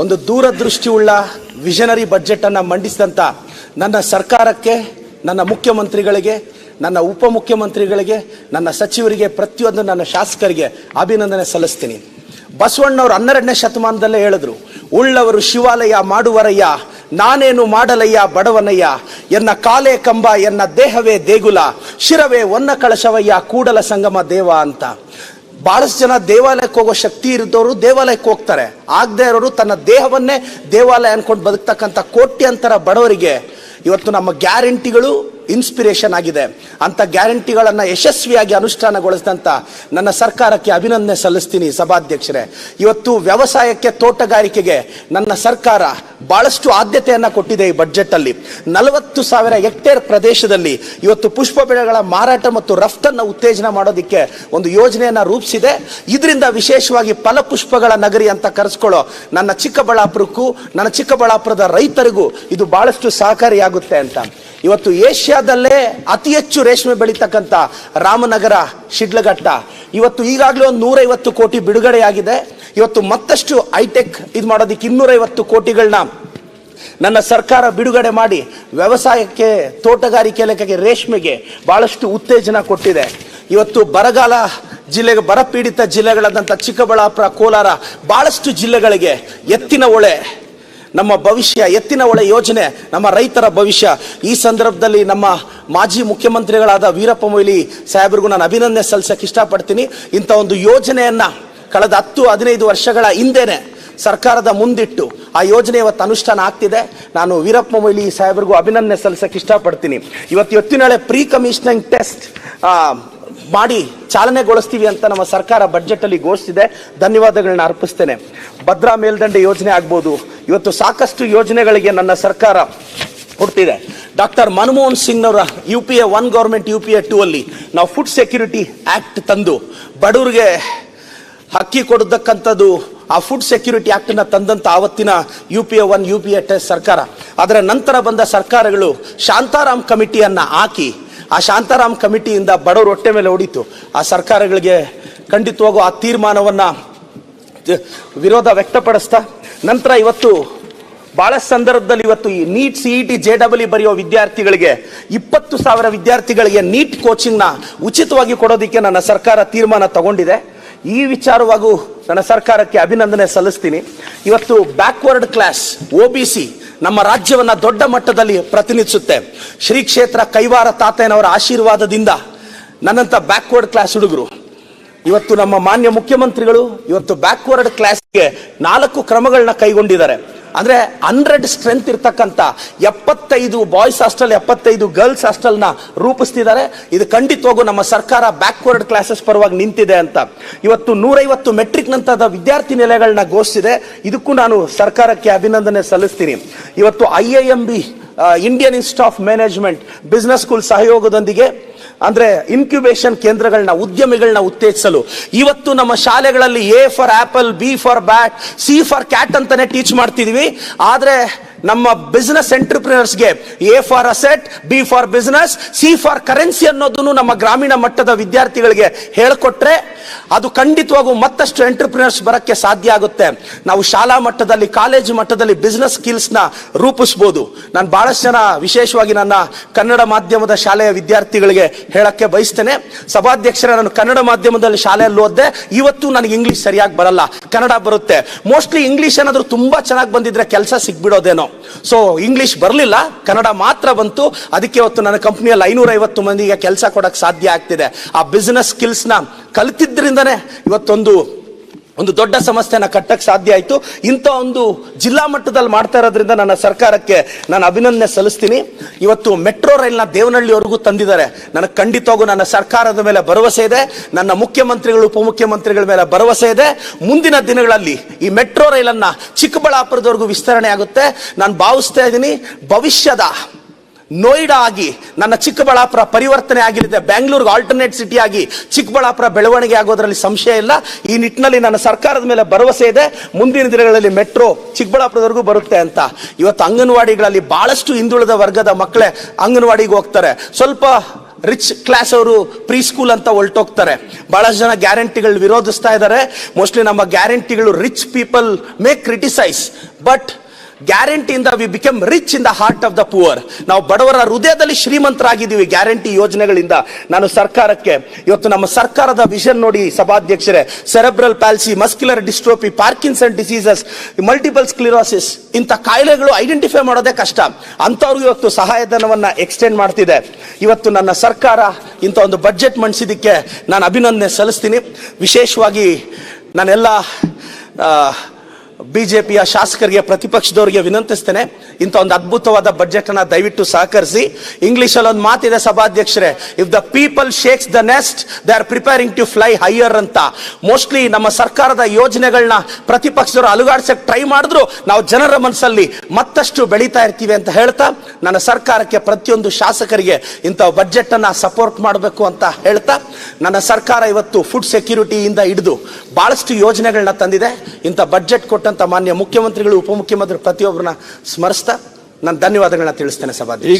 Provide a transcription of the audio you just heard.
ಒಂದು ದೂರದೃಷ್ಟಿಯುಳ್ಳ ವಿಷನರಿ ಬಜೆಟನ್ನು ಮಂಡಿಸಿದಂಥ ನನ್ನ ಸರ್ಕಾರಕ್ಕೆ, ನನ್ನ ಮುಖ್ಯಮಂತ್ರಿಗಳಿಗೆ, ನನ್ನ ಉಪಮುಖ್ಯಮಂತ್ರಿಗಳಿಗೆ, ನನ್ನ ಸಚಿವರಿಗೆ, ಪ್ರತಿಯೊಂದು ನನ್ನ ಶಾಸಕರಿಗೆ ಅಭಿನಂದನೆ ಸಲ್ಲಿಸ್ತೀನಿ. ಬಸವಣ್ಣವರು ಹನ್ನೆರಡನೇ ಶತಮಾನದಲ್ಲೇ ಹೇಳಿದ್ರು, ಉಳ್ಳವರು ಶಿವಾಲಯ ಮಾಡುವರಯ್ಯ, ನಾನೇನು ಮಾಡಲಯ್ಯ ಬಡವನಯ್ಯ, ಎನ್ನ ಕಾಲೇ ಕಂಬ, ಎನ್ನ ದೇಹವೇ ದೇಗುಲ, ಶಿರವೇ ಒನ್ನ ಕಳಶವಯ್ಯ ಕೂಡಲ ಸಂಗಮ ದೇವ ಅಂತ. ಬಹಳಷ್ಟು ಜನ ದೇವಾಲಯಕ್ಕೆ ಹೋಗೋ ಶಕ್ತಿ ಇರಿದವರು ದೇವಾಲಯಕ್ಕೆ ಹೋಗ್ತಾರೆ. ಆಗದೆ ಇರೋರು ತನ್ನ ದೇಹವನ್ನೇ ದೇವಾಲಯ ಅನ್ಕೊಂಡು ಬದುಕ್ತಕ್ಕಂಥ ಕೋಟ್ಯಂತರ ಬಡವರಿಗೆ ಇವತ್ತು ನಮ್ಮ ಗ್ಯಾರಂಟಿಗಳು ಇನ್ಸ್ಪಿರೇಷನ್ ಆಗಿದೆ. ಅಂತ ಗ್ಯಾರಂಟಿಗಳನ್ನು ಯಶಸ್ವಿಯಾಗಿ ಅನುಷ್ಠಾನಗೊಳಿಸಿದಂತ ನನ್ನ ಸರ್ಕಾರಕ್ಕೆ ಅಭಿನಂದನೆ ಸಲ್ಲಿಸ್ತೀನಿ ಸಭಾಧ್ಯಕ್ಷರೇ. ಇವತ್ತು ವ್ಯವಸಾಯಕ್ಕೆ, ತೋಟಗಾರಿಕೆಗೆ ನನ್ನ ಸರ್ಕಾರ ಬಹಳಷ್ಟು ಆದ್ಯತೆಯನ್ನು ಕೊಟ್ಟಿದೆ ಈ ಬಡ್ಜೆಟಲ್ಲಿ ನಲವತ್ತು ಸಾವಿರ ಹೆಕ್ಟೇರ್ ಪ್ರದೇಶದಲ್ಲಿ ಇವತ್ತು ಪುಷ್ಪ ಬೆಳೆಗಳ ಮಾರಾಟ ಮತ್ತು ರಫ್ತನ್ನು ಉತ್ತೇಜನ ಮಾಡೋದಕ್ಕೆ ಒಂದು ಯೋಜನೆಯನ್ನು ರೂಪಿಸಿದೆ. ಇದರಿಂದ ವಿಶೇಷವಾಗಿ ಫಲಪುಷ್ಪಗಳ ನಗರಿ ಅಂತ ಕರೆಸ್ಕೊಳ್ಳೋ ನನ್ನ ಚಿಕ್ಕಬಳ್ಳಾಪುರಕ್ಕೂ, ನನ್ನ ಚಿಕ್ಕಬಳ್ಳಾಪುರದ ರೈತರಿಗೂ ಇದು ಬಹಳಷ್ಟು ಸಹಕಾರಿಯಾಗುತ್ತೆ ಅಂತ. ಇವತ್ತು ಏಷ್ಯಾದಲ್ಲೇ ಅತಿ ಹೆಚ್ಚು ರೇಷ್ಮೆ ಬೆಳೀತಕ್ಕಂಥ ರಾಮನಗರ, ಶಿಡ್ಲಘಟ್ಟ. ಇವತ್ತು ಈಗಾಗಲೇ ಒಂದು ನೂರೈವತ್ತು ಕೋಟಿ ಬಿಡುಗಡೆಯಾಗಿದೆ. ಇವತ್ತು ಮತ್ತಷ್ಟು ಹೈಟೆಕ್ ಇದು ಮಾಡೋದಕ್ಕೆ ಇನ್ನೂರೈವತ್ತು ಕೋಟಿಗಳನ್ನ ನನ್ನ ಸರ್ಕಾರ ಬಿಡುಗಡೆ ಮಾಡಿ ವ್ಯವಸಾಯಕ್ಕೆ, ತೋಟಗಾರಿಕೆ ಇಲಾಖೆಗೆ, ರೇಷ್ಮೆಗೆ ಬಹಳಷ್ಟು ಉತ್ತೇಜನ ಕೊಟ್ಟಿದೆ. ಇವತ್ತು ಬರಗಾಲ ಜಿಲ್ಲೆಗೆ, ಬರಪೀಡಿತ ಜಿಲ್ಲೆಗಳಾದಂಥ ಚಿಕ್ಕಬಳ್ಳಾಪುರ, ಕೋಲಾರ ಬಹಳಷ್ಟು ಜಿಲ್ಲೆಗಳಿಗೆ ಎತ್ತಿನ ಹೊಳೆ ನಮ್ಮ ಭವಿಷ್ಯ, ಎತ್ತಿನ ಹೊಳೆ ಯೋಜನೆ, ನಮ್ಮ ರೈತರ ಭವಿಷ್ಯ. ಈ ಸಂದರ್ಭದಲ್ಲಿ ನಮ್ಮ ಮಾಜಿ ಮುಖ್ಯಮಂತ್ರಿಗಳಾದ ವೀರಪ್ಪ ಮೊಯ್ಲಿ ಸಾಹೇಬ್ರಿಗೂ ನಾನು ಅಭಿನಂದನೆ ಸಲ್ಲಿಸಕ್ಕೆ ಇಷ್ಟಪಡ್ತೀನಿ. ಇಂಥ ಒಂದು ಯೋಜನೆಯನ್ನು ಕಳೆದ ಹತ್ತು ಹದಿನೈದು ವರ್ಷಗಳ ಹಿಂದೆನೆ ಸರ್ಕಾರದ ಮುಂದಿಟ್ಟು ಆ ಯೋಜನೆ ಇವತ್ತು ಅನುಷ್ಠಾನ ಆಗ್ತಿದೆ. ನಾನು ವೀರಪ್ಪ ಮೊಯ್ಲಿ ಸಾಹೇಬ್ರಿಗೂ ಅಭಿನಂದನೆ ಸಲ್ಲಿಸಕ್ಕೆ ಇಷ್ಟಪಡ್ತೀನಿ. ಇವತ್ತು ಎತ್ತಿನಾಳೆ ಪ್ರೀ ಕಮಿಷನಿಂಗ್ ಟೆಸ್ಟ್ ಮಾಡಿ ಚಾಲನೆಗೊಳಿಸ್ತೀವಿ ಅಂತ ನಮ್ಮ ಸರ್ಕಾರ ಬಜೆಟ್ ಅಲ್ಲಿ ಘೋಷಿಸಿದೆ. ಧನ್ಯವಾದಗಳನ್ನ ಅರ್ಪಿಸ್ತೇನೆ. ಭದ್ರಾ ಮೇಲ್ದಂಡೆ ಯೋಜನೆ ಆಗ್ಬೋದು. ಇವತ್ತು ಸಾಕಷ್ಟು ಯೋಜನೆಗಳಿಗೆ ನನ್ನ ಸರ್ಕಾರ ಕೊಡ್ತಿದೆ doctor Manmohan ಸಿಂಗ್ನವರ U P A one government U P A two ಅಲ್ಲಿ ನಾವು ಫುಡ್ ಸೆಕ್ಯೂರಿಟಿ ಆಕ್ಟ್ ತಂದು ಬಡವರಿಗೆ ಹಕ್ಕಿ ಕೊಡತಕ್ಕಂಥದ್ದು ಆ ಫುಡ್ ಸೆಕ್ಯೂರಿಟಿ ಆ್ಯಕ್ಟನ್ನು ತಂದಂತ ಆವತ್ತಿನ U P A one U P A test ಸರ್ಕಾರ. ಅದರ ನಂತರ ಬಂದ ಸರ್ಕಾರಗಳು ಶಾಂತಾರಾಮ್ ಕಮಿಟಿಯನ್ನು ಹಾಕಿ, ಆ ಶಾಂತಾರಾಮ್ ಕಮಿಟಿಯಿಂದ ಬಡವರು ಹೊಟ್ಟೆ ಮೇಲೆ ಹೊಡಿತು. ಆ ಸರ್ಕಾರಗಳಿಗೆ ಖಂಡಿತವಾಗೂ ಆ ತೀರ್ಮಾನವನ್ನು ವಿರೋಧ ವ್ಯಕ್ತಪಡಿಸ್ತಾ, ನಂತರ ಇವತ್ತು ಬಹಳ ಸಂದರ್ಭದಲ್ಲಿ ಇವತ್ತು ಈ NEET C E T J W ಬರೆಯೋ ವಿದ್ಯಾರ್ಥಿಗಳಿಗೆ ಇಪ್ಪತ್ತು ಸಾವಿರ ವಿದ್ಯಾರ್ಥಿಗಳಿಗೆ ನೀಟ್ ಕೋಚಿಂಗ್ನ ಉಚಿತವಾಗಿ ಕೊಡೋದಕ್ಕೆ ನನ್ನ ಸರ್ಕಾರ ತೀರ್ಮಾನ ತಗೊಂಡಿದೆ. ಈ ವಿಚಾರವಾಗೂ ನನ್ನ ಸರ್ಕಾರಕ್ಕೆ ಅಭಿನಂದನೆ ಸಲ್ಲಿಸ್ತೀನಿ. ಇವತ್ತು backward class O B C ನಮ್ಮ ರಾಜ್ಯವನ್ನ ದೊಡ್ಡ ಮಟ್ಟದಲ್ಲಿ ಪ್ರತಿನಿಧಿಸುತ್ತೆ. ಶ್ರೀ ಕ್ಷೇತ್ರ ಕೈವಾರ ತಾತಯ್ಯನವರ ಆಶೀರ್ವಾದದಿಂದ ನನ್ನಂತ ಬ್ಯಾಕ್ವರ್ಡ್ ಕ್ಲಾಸ್ ಹುಡುಗರು, ಇವತ್ತು ನಮ್ಮ ಮಾನ್ಯ ಮುಖ್ಯಮಂತ್ರಿಗಳು, ಇವತ್ತು ಬ್ಯಾಕ್ವರ್ಡ್ ಕ್ಲಾಸ್ಗೆ ನಾಲ್ಕು ಕ್ರಮಗಳನ್ನ ಕೈಗೊಂಡಿದ್ದಾರೆ. ಅಂದ್ರೆ ಹಂಡ್ರೆಡ್ ಸ್ಟ್ರೆಂತ್ ಇರ್ತಕ್ಕಂಥ ಎಪ್ಪತ್ತೈದು ಬಾಯ್ಸ್ ಹಾಸ್ಟೆಲ್, ಎಪ್ಪತ್ತೈದು ಗರ್ಲ್ಸ್ ಹಾಸ್ಟೆಲ್ನ ರೂಪಿಸ್ತಿದ್ದಾರೆ. ಇದು ಖಂಡಿತವಾಗೂ ನಮ್ಮ ಸರ್ಕಾರ ಬ್ಯಾಕ್ವರ್ಡ್ ಕ್ಲಾಸಸ್ ಪರವಾಗಿ ನಿಂತಿದೆ ಅಂತ. ಇವತ್ತು ನೂರೈವತ್ತು ಮೆಟ್ರಿಕ್ ನಂತರದ ವಿದ್ಯಾರ್ಥಿ ನಿಲಯಗಳನ್ನ ಘೋಷಿಸಿದೆ. ಇದಕ್ಕೂ ನಾನು ಸರ್ಕಾರಕ್ಕೆ ಅಭಿನಂದನೆ ಸಲ್ಲಿಸ್ತೀನಿ. ಇವತ್ತು I I M B Indian Institute of Management business school ಸಹಯೋಗದೊಂದಿಗೆ ಅಂದ್ರೆ ಇನ್ಕ್ಯುಬೇಷನ್ ಕೇಂದ್ರಗಳನ್ನ, ಉದ್ಯಮಿಗಳನ್ನ ಉತ್ತೇಜಿಸಲು. ಇವತ್ತು ನಮ್ಮ ಶಾಲೆಗಳಲ್ಲಿ A for apple B for bat C for cat ಅಂತಾನೆ ಟೀಚ್ ಮಾಡ್ತಿದೀವಿ. ಆದರೆ ನಮ್ಮ business ಎಂಟರ್ಪ್ರಿನರ್ಸ್ಗೆ A for asset B for business C for currency ಅನ್ನೋದನ್ನು ನಮ್ಮ ಗ್ರಾಮೀಣ ಮಟ್ಟದ ವಿದ್ಯಾರ್ಥಿಗಳಿಗೆ ಹೇಳ್ಕೊಟ್ರೆ ಅದು ಖಂಡಿತವಾಗೂ ಮತ್ತಷ್ಟು ಎಂಟರ್ಪ್ರಿನರ್ಸ್ ಬರಕ್ಕೆ ಸಾಧ್ಯ ಆಗುತ್ತೆ. ನಾವು ಶಾಲಾ ಮಟ್ಟದಲ್ಲಿ ಕಾಲೇಜ್ ಮಟ್ಟದಲ್ಲಿ ಬಿಸ್ನೆಸ್ ಸ್ಕಿಲ್ಸ್ನ ರೂಪಿಸ್ಬೋದು. ನಾನು ಬಹಳಷ್ಟು ಜನ ವಿಶೇಷವಾಗಿ ನನ್ನ ಕನ್ನಡ ಮಾಧ್ಯಮದ ಶಾಲೆಯ ವಿದ್ಯಾರ್ಥಿಗಳಿಗೆ ಹೇಳಕ್ಕೆ ಬಯಸ್ತೇನೆ. ಸಭಾಧ್ಯಕ್ಷರ, ನಾನು ಕನ್ನಡ ಮಾಧ್ಯಮದಲ್ಲಿ ಶಾಲೆಯಲ್ಲಿ ಓದ್ದೆ. ಇವತ್ತು ನನಗೆ ಇಂಗ್ಲಿಷ್ ಸರಿಯಾಗಿ ಬರಲ್ಲ. ಕನ್ನಡ ಬರುತ್ತೆ. ಮೋಸ್ಟ್ಲಿ ಇಂಗ್ಲಿಷ್ ಏನಾದ್ರು ತುಂಬಾ ಚೆನ್ನಾಗಿ ಬಂದಿದ್ರೆ ಕೆಲಸ ಸಿಗ್ಬಿಡೋದೇನೋ. ಸೊ ಇಂಗ್ಲಿಷ್ ಬರಲಿಲ್ಲ. ಕನ್ನಡ ಮಾತ್ರ ಬಂತು. ಅದಕ್ಕೆ ಇವತ್ತು ನನ್ನ ಕಂಪ್ನಿಯಲ್ಲಿ ಐನೂರ ಐವತ್ತು ಮಂದಿಗೆ ಕೆಲಸ ಕೊಡಕ್ಕೆ ಸಾಧ್ಯ ಆಗ್ತಿದೆ. ಆ ಬಿಸ್ನೆಸ್ ಸ್ಕಿಲ್ಸ್ನ ಕಲಿತಿದ್ರಿಂದನೇ ಇವತ್ತೊಂದು, ಒಂದು ದೊಡ್ಡ ಸಮಸ್ಯೆನ ಕಟ್ಟಕ್ಕೆ ಸಾಧ್ಯ ಆಯಿತು. ಇಂಥ ಒಂದು ಜಿಲ್ಲಾ ಮಟ್ಟದಲ್ಲಿ ಮಾಡ್ತಾ ಇರೋದ್ರಿಂದ ನನ್ನ ಸರ್ಕಾರಕ್ಕೆ ನಾನು ಅಭಿನಂದನೆ ಸಲ್ಲಿಸ್ತೀನಿ. ಇವತ್ತು ಮೆಟ್ರೋ ರೈಲ್ನ ದೇವನಹಳ್ಳಿವರೆಗೂ ತಂದಿದ್ದಾರೆ. ನನಗೆ ಖಂಡಿತವಾಗೂ ನನ್ನ ಸರ್ಕಾರದ ಮೇಲೆ ಭರವಸೆ ಇದೆ. ನನ್ನ ಮುಖ್ಯಮಂತ್ರಿಗಳು, ಉಪಮುಖ್ಯಮಂತ್ರಿಗಳ ಮೇಲೆ ಭರವಸೆ ಇದೆ. ಮುಂದಿನ ದಿನಗಳಲ್ಲಿ ಈ ಮೆಟ್ರೋ ರೈಲನ್ನು ಚಿಕ್ಕಬಳ್ಳಾಪುರದವರೆಗೂ ವಿಸ್ತರಣೆ ಆಗುತ್ತೆ. ನಾನು ಭಾವಿಸ್ತಾ ಇದ್ದೀನಿ, ಭವಿಷ್ಯದ ನೋಯ್ಡಾ ಆಗಿ ನನ್ನ ಚಿಕ್ಕಬಳ್ಳಾಪುರ ಪರಿವರ್ತನೆ ಆಗಲಿದೆ ಬ್ಯಾಂಗ್ಳೂರ್ಗೆ ಆಲ್ಟರ್ನೇಟ್ ಸಿಟಿ ಆಗಿ ಚಿಕ್ಕಬಳ್ಳಾಪುರ ಬೆಳವಣಿಗೆ ಆಗೋದ್ರಲ್ಲಿ ಸಂಶಯ ಇಲ್ಲ. ಈ ನಿಟ್ಟಿನಲ್ಲಿ ನನ್ನ ಸರ್ಕಾರದ ಮೇಲೆ ಭರವಸೆ ಇದೆ. ಮುಂದಿನ ದಿನಗಳಲ್ಲಿ ಮೆಟ್ರೋ ಚಿಕ್ಕಬಳ್ಳಾಪುರದವರೆಗೂ ಬರುತ್ತೆ ಅಂತ. ಇವತ್ತು ಅಂಗನವಾಡಿಗಳಲ್ಲಿ ಬಹಳಷ್ಟು ಹಿಂದುಳಿದ ವರ್ಗದ ಮಕ್ಕಳೇ ಅಂಗನವಾಡಿಗೆ ಹೋಗ್ತಾರೆ. ಸ್ವಲ್ಪ ರಿಚ್ ಕ್ಲಾಸ್ ಅವರು ಪ್ರೀ ಸ್ಕೂಲ್ ಅಂತ ಹೊರಟೋಗ್ತಾರೆ. ಬಹಳಷ್ಟು ಜನ ಗ್ಯಾರಂಟಿಗಳು ವಿರೋಧಿಸ್ತಾ ಇದ್ದಾರೆ. ಮೋಸ್ಟ್ಲಿ ನಮ್ಮ ಗ್ಯಾರಂಟಿಗಳು rich people may criticise but ಗ್ಯಾರಂಟಿಯಿಂದ we become rich in the heart of the poor ನಾವು ಬಡವರ ಹೃದಯದಲ್ಲಿ ಶ್ರೀಮಂತರಾಗಿದ್ದೀವಿ ಗ್ಯಾರಂಟಿ ಯೋಜನೆಗಳಿಂದ. ನಾನು ಸರ್ಕಾರಕ್ಕೆ, ಇವತ್ತು ನಮ್ಮ ಸರ್ಕಾರದ ವಿಷನ್ ನೋಡಿ ಸಭಾಧ್ಯಕ್ಷರೇ cerebral palsy muscular dystrophy Parkinson diseases multiple sclerosis ಇಂಥ ಕಾಯಿಲೆಗಳು ಐಡೆಂಟಿಫೈ ಮಾಡೋದೇ ಕಷ್ಟ. ಅಂಥವ್ರಿಗೆ ಇವತ್ತು ಸಹಾಯಧನವನ್ನ ಎಕ್ಸ್ಟೆಂಡ್ ಮಾಡ್ತಿದೆ. ಇವತ್ತು ನನ್ನ ಸರ್ಕಾರ ಇಂಥ ಒಂದು ಬಜೆಟ್ ಮಂಡಿಸಿದ್ದಕ್ಕೆ ನಾನು ಅಭಿನಂದನೆ ಸಲ್ಲಿಸ್ತೀನಿ. ವಿಶೇಷವಾಗಿ ನಾನೆಲ್ಲ ಬಿಜೆಪಿಯ ಶಾಸಕರಿಗೆ ಪ್ರತಿಪಕ್ಷದವರಿಗೆ ವಿನಂತಿಸ್ತೇನೆ. ಇಂಥ ಒಂದು ಅದ್ಭುತವಾದ ಬಜೆಟ್ ಅನ್ನ ದಯವಿಟ್ಟು ಸಹಕರಿಸಿ. ಇಂಗ್ಲೀಷಲ್ಲಿ ಒಂದು ಮಾತಿದೆ ಸಭಾಧ್ಯಕ್ಷರೇ if the people shakes the nest they are preparing to fly higher ಅಂತ. ಮೋಸ್ಟ್ಲಿ ನಮ್ಮ ಸರ್ಕಾರದ ಯೋಜನೆಗಳನ್ನ ಪ್ರತಿಪಕ್ಷದವರು ಅಲುಗಾಡ್ಸಕ್ಕೆ ಟ್ರೈ ಮಾಡಿದ್ರು. ನಾವು ಜನರ ಮನಸ್ಸಲ್ಲಿ ಮತ್ತಷ್ಟು ಬೆಳೀತಾ ಇರ್ತೀವಿ ಅಂತ ಹೇಳ್ತಾ, ನನ್ನ ಸರ್ಕಾರಕ್ಕೆ ಪ್ರತಿಯೊಂದು ಶಾಸಕರಿಗೆ ಇಂಥ ಬಜೆಟ್ ಅನ್ನ ಸಪೋರ್ಟ್ ಮಾಡಬೇಕು ಅಂತ ಹೇಳ್ತಾ, ನನ್ನ ಸರ್ಕಾರ ಇವತ್ತು ಫುಡ್ ಸೆಕ್ಯೂರಿಟಿಯಿಂದ ಹಿಡಿದು ಬಹಳಷ್ಟು ಯೋಜನೆಗಳನ್ನ ತಂದಿದೆ. ಇಂಥ ಬಜೆಟ್ ಕೊಟ್ಟಂತ ಮಾನ್ಯ ಮುಖ್ಯಮಂತ್ರಿಗಳು ಉಪಮುಖ್ಯಮಂತ್ರಿ ಪ್ರತಿಯೊಬ್ಬರನ್ನ ಸ್ಮರಿಸ್ತಾ ನಾನು ಧನ್ಯವಾದಗಳನ್ನ ತಿಳಿಸ್ತೇನೆ ಸಭಾಧ್ಯಕ್ಷ